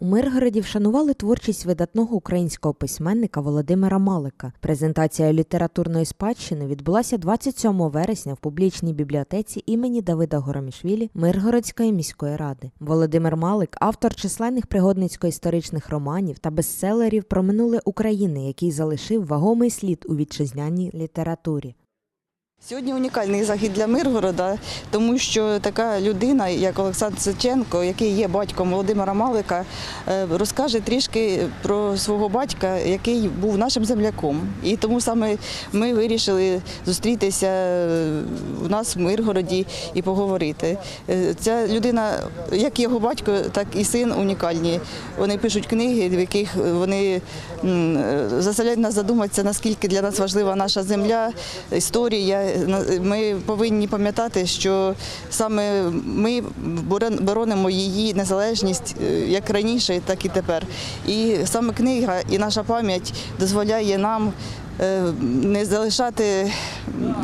У Миргороді вшанували творчість видатного українського письменника Володимира Малика. Презентація літературної спадщини відбулася 27 вересня в публічній бібліотеці імені Давида Горомішвілі Миргородської міської ради. Володимир Малик автор численних пригодницько-історичних романів та бестселерів про минуле України, який залишив вагомий слід у вітчизняній літературі. Сьогодні унікальний захід для Миргорода, тому що така людина, як Олександр Сиченко, який є батьком Володимира Малика, е, розкаже трішки про свого батька, який був нашим земляком. І тому саме ми вирішили зустрітися е, у нас в Миргороді і поговорити. Е, Ця людина, як його батько, так і син унікальні. Вони пишуть книги, в яких вони м, заставляють нас задуматися, наскільки для нас важлива наша земля, історія. Ми повинні пам'ятати, що саме ми боронимо її незалежність е, як раніше, так і тепер. І саме книга і наша пам'ять дозволяє нам е, не залишати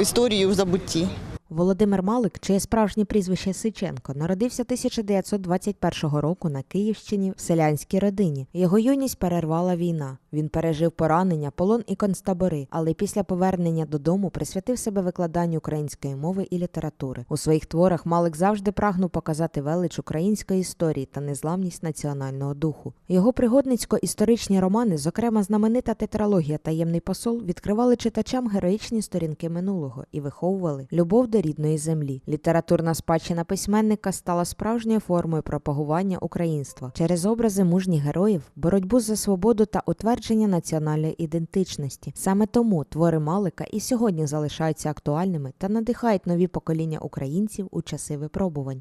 історію в забутті. Володимир Малик, чиє справжнє прізвище Сиченко, народився 1921 року на Київщині в селянській родині. Його юність перервала війна. Він пережив поранення, полон і концтабори, але після повернення додому присвятив себе викладанню української мови і літератури. У своїх творах Малик завжди прагнув показати велич української історії та незламність національного духу. Його пригодницько-історичні романи, зокрема знаменита тетралогія Таємний посол, відкривали читачам героїчні сторінки минулого і виховували любов до рідної землі. Літературна спадщина письменника стала справжньою формою пропагування українства через образи мужніх героїв, боротьбу за свободу та утвердження національної ідентичності. Саме тому твори Малика і сьогодні залишаються актуальними та надихають нові покоління українців у часи випробувань.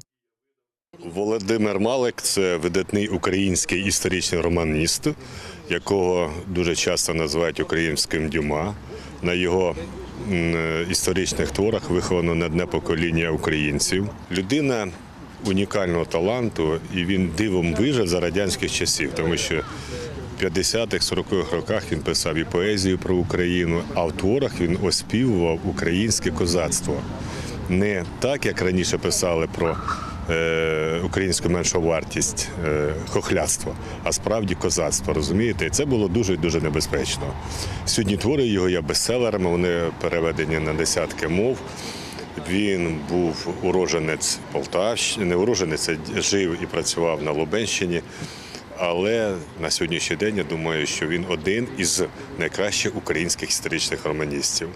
Володимир Малик це видатний український історичний романіст, якого дуже часто називають українським дюма. На його історичних творах виховано не одне покоління українців. Людина унікального таланту, і він дивом вижив за радянських часів, тому що в 50-х, 40-х роках він писав і поезію про Україну, а в творах він оспівував українське козацтво. Не так, як раніше писали про е, українську меншу вартість е, а справді козацтво, розумієте? І це було дуже і дуже небезпечно. Сьогодні твори його є бестселерами, вони переведені на десятки мов. Він був уроженець Полтавщини, не уроженець, а жив і працював на Лубенщині. Але на сьогоднішній день я думаю, що він один із найкращих українських історичних романістів.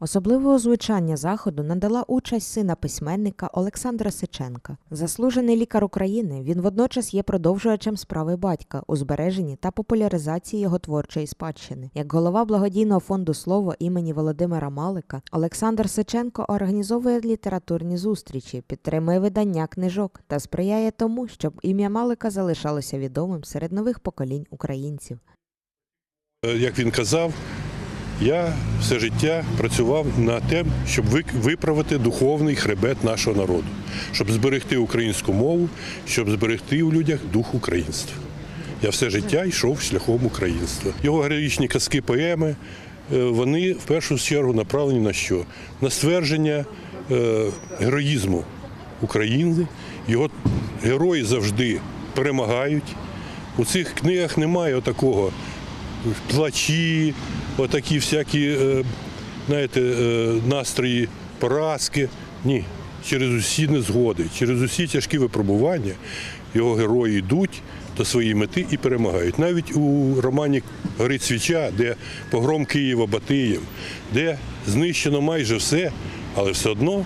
Особливого звучання заходу надала участь сина письменника Олександра Сиченка. Заслужений лікар України, він водночас є продовжувачем справи батька у збереженні та популяризації його творчої спадщини. Як голова благодійного фонду слово імені Володимира Малика, Олександр Сиченко організовує літературні зустрічі, підтримує видання книжок та сприяє тому, щоб ім'я Малика залишалося відомим серед нових поколінь українців. Е, Як він казав, я все життя працював над тим, щоб виправити духовний хребет нашого народу, щоб зберегти українську мову, щоб зберегти у людях дух українства. Я все життя йшов шляхом українства. Його героїчні казки, поеми, е, вони в першу чергу направлені на що? На ствердження е, героїзму України. Його герої завжди перемагають. У цих книгах немає такого плачі, отакі всякі, е, знаєте, е, настрої поразки. Ні. Через усі незгоди, через усі тяжкі випробування його герої йдуть до своєї мети і перемагають. Навіть у романі Гори Свіча, де погром Києва Батиєм, де знищено майже все, але все одно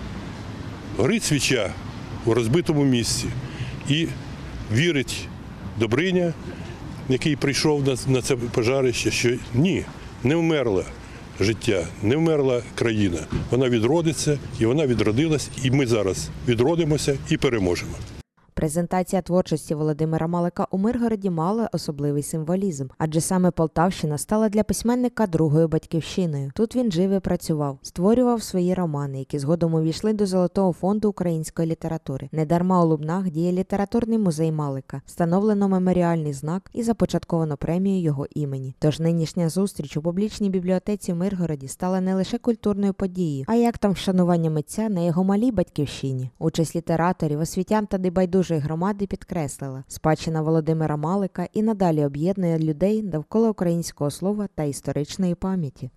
горить свіча у розбитому місці і вірить Добриня, який прийшов на це пожарище, що ні, не вмерла життя, не вмерла країна. Вона відродиться і вона відродилась, і ми зараз відродимося і переможемо. Презентація творчості Володимира Малика у Миргороді мала особливий символізм, адже саме Полтавщина стала для письменника другою батьківщиною. Тут він жив і працював, створював свої романи, які згодом увійшли до Золотого фонду української літератури. Недарма у Лубнах діє літературний музей Малика, встановлено меморіальний знак і започатковано премію його імені. Тож нинішня зустріч у публічній бібліотеці в Миргороді стала не лише культурною подією, а й актом вшанування митця на його малій батьківщині. Участь літераторів, освітян та небайдужих Божої громади підкреслила, спадщина Володимира Малика і надалі об'єднує людей довкола українського слова та історичної пам'яті.